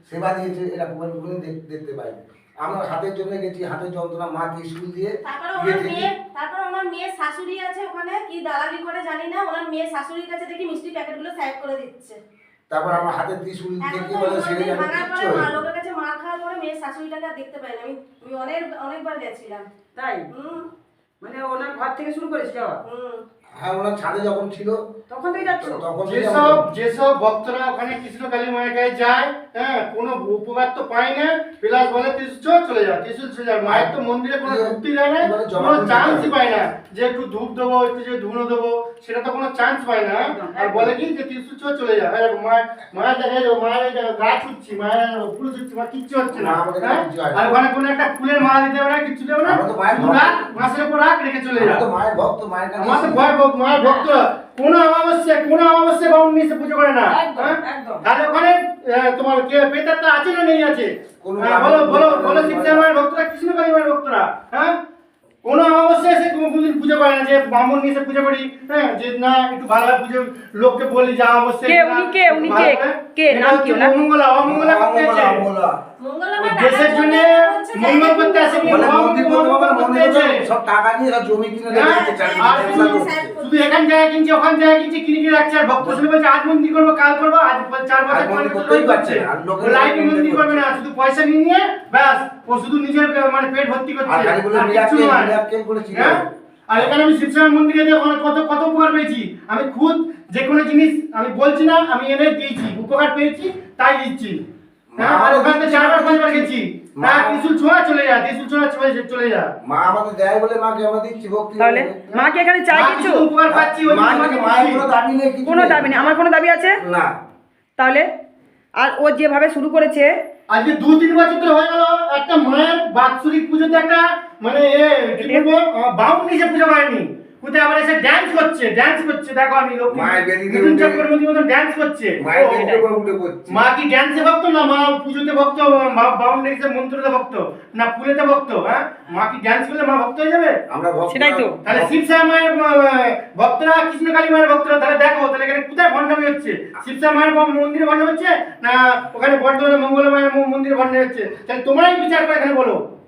সেবা দিয়েছে এটা কোনোদিন দেখ- দেখতে পাই আমরা হাতের জন্য গেছি হাতের যন্ত্রণা মা ত্রিশুল দিয়ে তারপরে আমার মেয়ে তারপর আমার মেয়ের শাশুড়ি আছে ওখানে কি দালালি করে জানি না ওনার মেয়ের শাশুড়ির কাছে দেখি মিষ্টি প্যাকেটগুলো সাইড করে দিচ্ছে। তারপর আমার হাতের ত্রিশুল বলে সেরে যাবে কিচ্ছু মা হয়নি। লোকের কাছে মার খাওয়ার পরে মেয়ের শাশুড়িটাকে আর দেখতে পাই না। আমি আমি অনেক অনেকবার গেছিলাম। তাই? হুম। মানে ওনার ঘর থেকে শুরু করেছে যাওয়া হুম। হ্যাঁ ওনার ছাদে যখন ছিল তখন থেকে যাচ্ছ? তখন যেসব যেসব ভক্তরা ওখানে কৃষ্ণ কালী মায়ের কাছে যায় হ্যাঁ কোনো উপকার তো পায় না। প্লাস বলে ত্রিশুল চলে যা ত্রিশুল চলে যা মায়ের তো মন্দিরে কোনো এবার- যায় না কোনো চান্সই পায় না যে একটু ধূপ দেবো একটু যে ধুনো দেবো সেটা তো কোনো চান্স পায় না। আর বলে কি যে ত্রিশুল চ চলে যা হ্যাঁ মায়ের মায়ের দেখা যাবে মায়ের এই জায়গায় মায়ের ফুল ছুটছি মা কিচ্ছু হচ্ছে না। না, আমাদের? কিচ্ছু না। আর ওখানে কোনো একটা ফুলের মালা দিতে হবে না কিচ্ছু দেবে না। আমরা তো মায়ের শুধু ভক্ত। রাখ মাসের উপর রাখ রেখে চলে যা মায়ের ভক্ত মায়ের আমার তো ভয় ভক্ত মায়ের ভক্ত কোনো অমাবস্যা কোনো অমাবস্যা বাউন নিয়ে এসে পুজো করে না হ্যাঁ? একদম। তাহলে ওখানে তোমার কে পেতারটা আছে না নেই আছে কোনো হ্যাঁ, বলো বলো বলো শিক্ষা না। মায়ের ভক্তরা কৃষ্ণ মায়ের ভক্তরা হ্যাঁ কোনো অমাবস্যা এসে কোনো কোনোদিন পুজো করে না যে ব্রাহ্মণ নিয়ে এসে পুজো করি হ্যাঁ যে না একটু ভালোভাবে পুজো লোককে বলি যে অমাবস্যা কে, উনি কে, উনি কে? কে, নাম কি ওনার? অমঙ্গলা অমঙ্গলা করতে এসে। অমঙ্গলা। দেশের জন্য করতে আসেনি বলে মন্দির করতে হবে, মন্দির করতে হবে, এসে। সব টাকা নিয়ে জমি কিনে হ্যাঁ, শুধু- এখান জায়গায় কিনছে ওখান জায়গায় কিনছে কিনে কিনে রাখছে আর ভক্ত শুনে বলছে আজ মন্দির করব কাল করব আজ চার বছর বছর করতেই পারছে লাইফে মন্দির করবে না শুধু পয়সা নিয়ে নিয়ে ব্যাস ও শুধু নিজের মানে পেট ভর্তি করছে। আর নয়। হ্যাঁ? আর এখানে আমি শিবসাগর মন্দিরে কত কত উপকার পেয়েছি। আমি খুদ যে কোনো জিনিস আমি বলছি না আমি এনে দিয়েছি উপকার পেয়েছি তাই দিচ্ছি। হ্যাঁ? আর ওখান মা- হ্যাঁ ত্রিশুল ছোঁয়া চলে যা ত্রিশুল ছোঁয়া চলে চলে যা। মা আমাদের দেয় বলে মাকে আমরা দিচ্ছি ভক্তি তাহলে মা কি এখানে চাই কিছু? উপকার পাচ্ছি ওই মা কোনো দাবি নেই কিছু কোনো দাবি নেই। আমার কোনো দাবি আছে? না। তাহলে আর ও যেভাবে শুরু করেছে আজকে দু তিন বছর ধরে হয়ে গেল একটা মায়ের বাৎসরিক পুজোতে একটা মানে এ কি বলব বাউন্ড নিজে পুজো করেনি। কোথায় আবার এসে ড্যান্স করছে? ড্যান্স করছে। দেখো আমি লোক মায়ের মিঠুন মধ্যে ড্যান্স করছে। মা কি ড্যান্সে ভক্ত না মা পুজোতে ভক্ত? মন্ত্রতে ভক্ত? না ফুলেতে ভক্ত? হ্যাঁ? মা কি ড্যান্স করলে মা ভক্ত হয়ে যাবে? আমরা ভক্ত সেটাই তো। তাহলে শিবসা মায়ের ভক্তরা কৃষ্ণ কালী মায়ের ভক্তরা তাহলে দেখো তাহলে এখানে কোথায় ভণ্ডামি হচ্ছে? শিবসা মায়ের মন্দিরে ভণ্ডামি হচ্ছে? না ওখানে বর্ধমানে মঙ্গল মায়ের ম- মন্দিরে ভণ্ডামি হচ্ছে? তাহলে তোমরাই বিচার করে এখানে বলো।